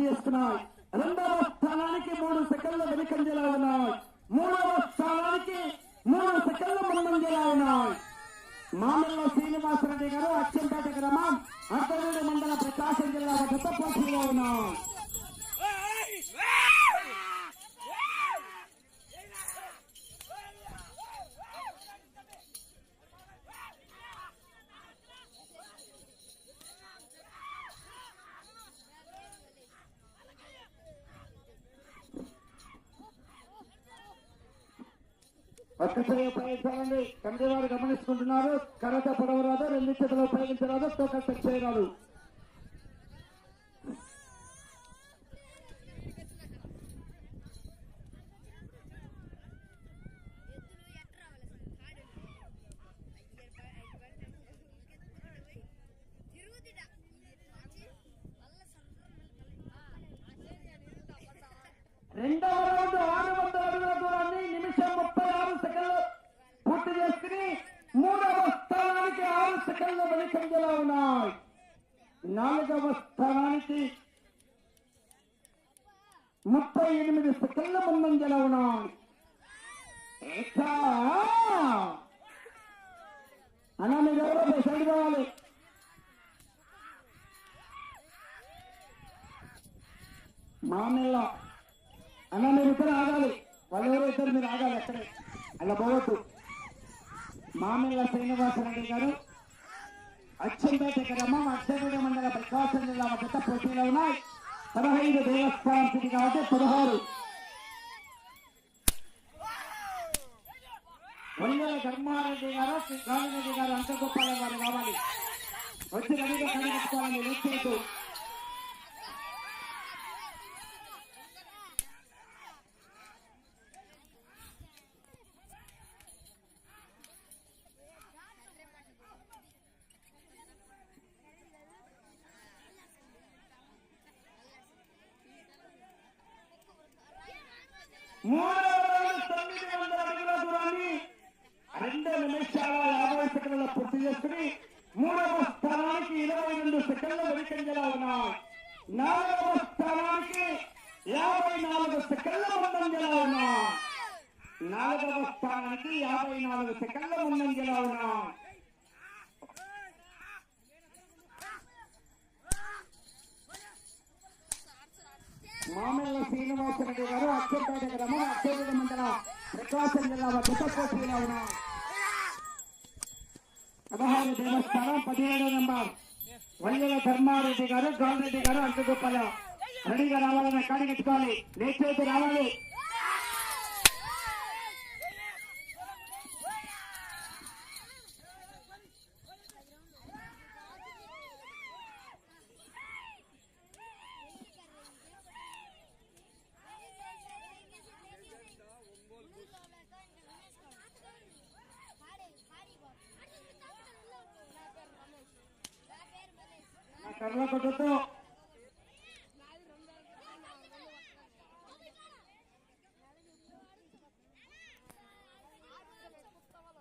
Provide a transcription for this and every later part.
పూర్తి చేస్తున్నాయి రెండవ స్థానానికి మూడు సెకండ్ల వెనుకంజలా ఉన్నాయి. మూడవ స్థానానికి మూడు సెకండ్ల ముందంజలా ఉన్నాయి. మామల్ల శ్రీనివాసరెడ్డి గారు అచ్చంపేట గ్రామం అర్ధవీడు మండల ప్రకాశం జిల్లా గత పోటీలో ఉన్నాయి ఒక్కసారి ఉపయోగించాలండి కమిటీ వారు గమనిస్తుంటున్నారు కరత పడవరాదు రెండు చేతులు ఉపయోగించరాదు టోకన్ టచ్ చేయరాదు. రెండవ రౌండ్ ఆరు వందల అడుగుల దూరాన్ని నిమిషం ముప్పై ఆరు సెకండ్లు పూర్తి చేసుకుని మూడవ స్థానానికి ఆరు సెకండ్ల ఉన్నాయి. నాలుగవ స్థానానికి ముప్పై ఎనిమిది సెకండ్ల ముందంజలో ఉన్నాయి. ఇంకా మీరు ఎవరో సైడ్ కావాలి. మామిళ్ళ అన్న మీరు ఇద్దరు ఆగాలి. వాళ్ళు ఎవరో ఇద్దరు మీరు ఆగాలి అక్కడే. అలా పోవద్దు. మామిళ్ళ శ్రీనివాసరెడ్డి గారు అచ్చంపేట గ్రామం అచ్చంపేట మండల ప్రకాశం జిల్లా మొదట పోటీలో ఉన్నాయి. పదహైదు దేవస్థానం సిటీ కాబట్టి పదహారు. వందల ధర్మారెడ్డి గారు శ్రీ గాలిరెడ్డి గారు అంత అంతగొప్పాల గారు కావాలి. వచ్చి రెడీగా కనిపెట్టుకోవాలని లేచేయద్దు మూడవ తొమ్మిది వందల అడుగుల దూరాన్ని రెండు నిమిషాల యాభై సెకండ్ల పూర్తి చేసుకుని మూడవ స్థానానికి ఇరవై రెండు సెకండ్ల వెనుకంజలా ఉన్నాయి నాలుగవ స్థానానికి యాభై నాలుగు సెకండ్ల ముందంజలా ఉన్నాయి నాలుగవ స్థానానికి యాభై నాలుగు సెకండ్ల ముందంజలా ఉన్నాయి మామల్ల శ్రీనివాసరెడ్డి గారు అచ్చంపేట గ్రామం అచ్చంపేట మండలం ప్రకాశం జిల్లా గత పోటీలో ఉన్నారు పదహారు దేవస్థానం పదిహేడు నంబర్. వల్లెల ధర్మారెడ్డి గారు గౌరెడ్డి గారు అంటుగొప్పల రెడీగా రావాలని కాడి కట్టుకోవాలి. లేచేది రావాలి. నా కర్ర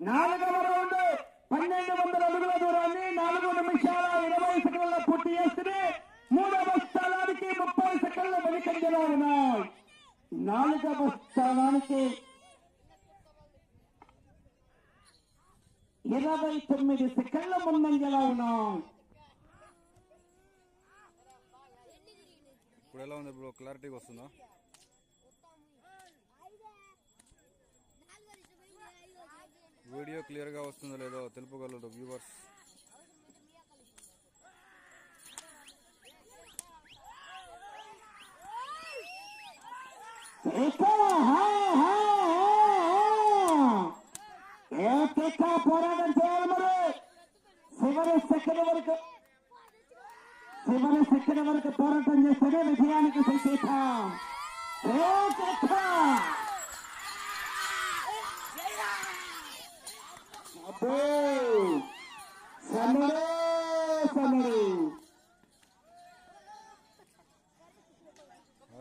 నాలుగవ రౌండ్ పన్నెండు వందల అడుగుల దూరాన్ని నాలుగు నిమిషాల ఇరవై సెకండ్ల పూర్తి చేసుకుని మూడవ స్థానానికి ముప్పై సెకండ్ల వెనుకంజలో ఉన్నాయి. నాలుగవ స్థానానికి ఇరవై తొమ్మిది సెకండ్ల ముందంజలో ఉన్నాయి. ఇప్పుడు ఎలా ఉంది ఇప్పుడు క్లారిటీగా వస్తుందా వీడియో క్లియర్గా వస్తుందో లేదో తెలుపగలరు వ్యూవర్స్ ఏకైక చేయాలి మరి చివరి సెకండ్ వరకు చివరి శక్తుల వరకు పోరాటం చేస్తేనే విజయానికి సంకేతం. ఏకైక సమడే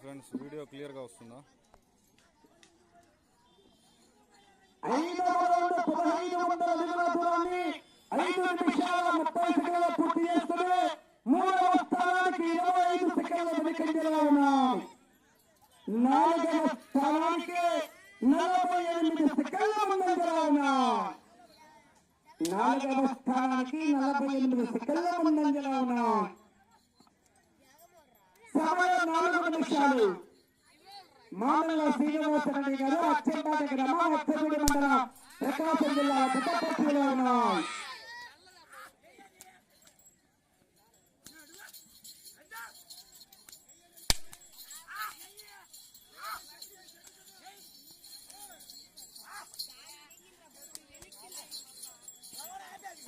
ఫ్రెండ్స్ వీడియో క్లియర్గా వస్తుందా ఐదవ రౌండ్ పదహైదు వందల అడుగుల దూరాన్ని ఐదు నిమిషాల ముప్పై సెకండ్ల పూర్తి చేస్తుంది మూడవ స్థానానికి నలభై ఎనిమిది సెకండ్ల ముందంజలో ఉన్నాయి సమయం నాలుగు నిమిషాలు మామల్ల శ్రీనివాసరెడ్డి గారు అచ్చంపేట గ్రామం అచ్చపేట మండలం ప్రకాశం జిల్లా పుట్టపర్తిలో ఉన్నాయి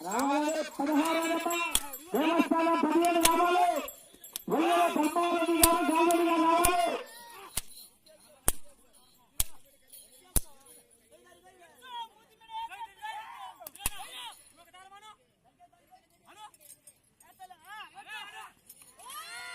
రావాలి పదహారు దేవస్థానం పదిహేను రావాలి వెయ్యి పద్మారెడ్డి గారు గాంధీ గారు రావాలి ఏకా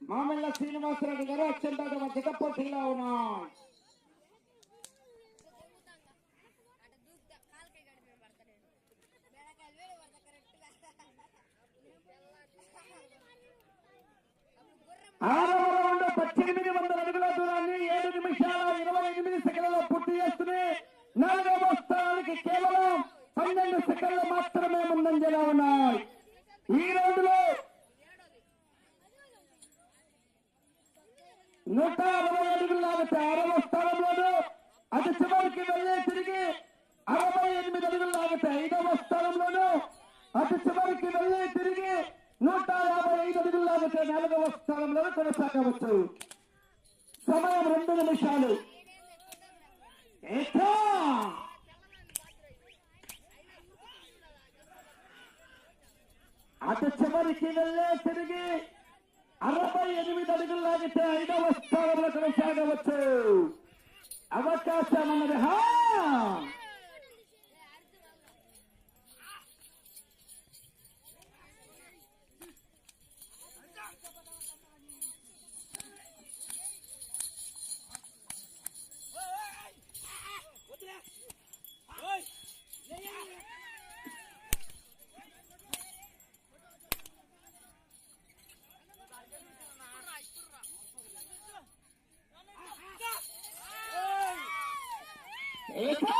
మామల్ల శ్రీనివాసరెడ్డి గారు అత్యంత మధ్య పోటీలో ఉన్నారు. ఆరవ రౌండ్ పద్దెనిమిది వందల అడుగుల దూరాన్ని ఏడు నిమిషాల ఇరవై ఎనిమిది సెకండ్లలో పూర్తి చేస్తూనే నాలుగవ స్థానానికి కేవలం పన్నెండు సెకండ్లు మాత్రమే ముందంజలో ఉన్నాయి. ఈ రౌండ్లో నూట అరవై అడుగులు లాగితే ఆరవ స్థానంలోను అది చివరికి వెళ్ళే తిరిగి అరవై ఎనిమిది అడుగులు లాగితే ఐదవ స్థానంలోను అతి చివరికి వెళ్ళే తిరిగి నూట యాభై ఐదు అడుగులు లాగితే నాలుగవ స్థానంలో కొనసాగవచ్చు సమయం రెండు నిమిషాలు ఏకా! అటు చివరికి వెళ్ళే తిరిగి అరవై ఎనిమిది అడుగులు లాగితే ఐదవ స్థానంలో కొనసాగవచ్చు. అవకాశం అన్నది హా!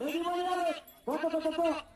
Everybody on it! Pop, pop, pop, pop, pop!